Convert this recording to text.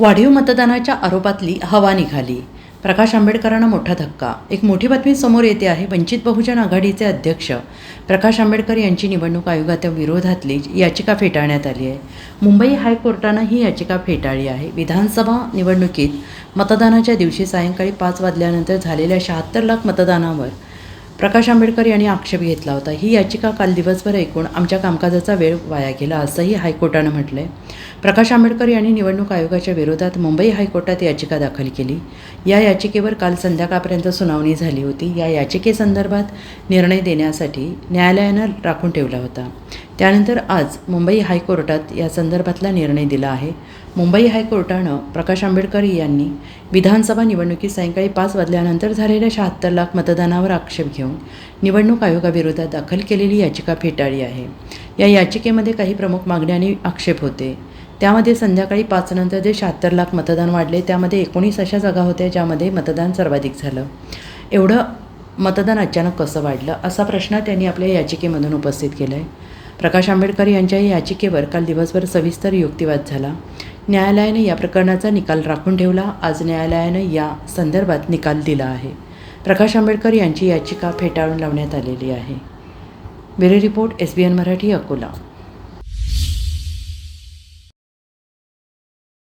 वाढीव मतदानाच्या आरोपातली हवा निघाली. प्रकाश आंबेडकरांना मोठा धक्का. एक मोठी बातमी समोर येते आहे वंचित बहुजन आघाडीचे अध्यक्ष प्रकाश आंबेडकर यांची निवडणूक आयोगाच्या विरोधातली याचिका फेटाळण्यात आली आहे. मुंबई हायकोर्टानं ही याचिका फेटाळली आहे. विधानसभा निवडणुकीत मतदानाच्या दिवशी सायंकाळी पाच वाजल्यानंतर झालेल्या शहात्तर लाख मतदानावर प्रकाश आंबेडकर यांनी आक्षेप घेतला होता. ही याचिका काल दिवसभर ऐकून आमच्या कामकाजाचा वेळ वाया गेला असंही हायकोर्टानं म्हटलं आहे प्रकाश आंबेडकर यांनी निवडणूक आयोगाच्या विरोधात मुंबई हायकोर्टात याचिका दाखल केली. या याचिकेवर काल संध्याकाळपर्यंत सुनावणी झाली होती. या याचिकेसंदर्भात निर्णय देण्यासाठी न्यायालयानं राखून ठेवला होता. त्यानंतर आज मुंबई हायकोर्टात या संदर्भातला निर्णय दिला आहे. मुंबई हायकोर्टानं प्रकाश आंबेडकर यांनी विधानसभा निवडणुकीत सायंकाळी पाच वाजल्यानंतर झालेल्या शहात्तर लाख मतदानावर आक्षेप घेऊन निवडणूक आयोगाविरोधात दाखल केलेली याचिका फेटाळली आहे. या याचिकेमध्ये काही प्रमुख मागण्या आणि आक्षेप होते. त्यामध्ये संध्याकाळी पाचनंतर जे शहात्तर लाख मतदान वाढले त्यामध्ये एकोणीस अशा जागा होत्या ज्यामध्ये मतदान सर्वाधिक झालं. एवढं मतदान अचानक कसं वाढलं असा प्रश्न त्यांनी आपल्या याचिकेमधून उपस्थित केला आहे प्रकाश आंबेडकर यांच्या या याचिकेवर काल दिवसभर सविस्तर युक्तिवाद झाला. न्यायालयाने या प्रकरणाचा निकाल राखून ठेवला. आज न्यायालयानं या संदर्भात निकाल दिला आहे. प्रकाश आंबेडकर यांची याचिका फेटाळून लावण्यात आलेली आहे. Bureau report S B N Marathi Akola.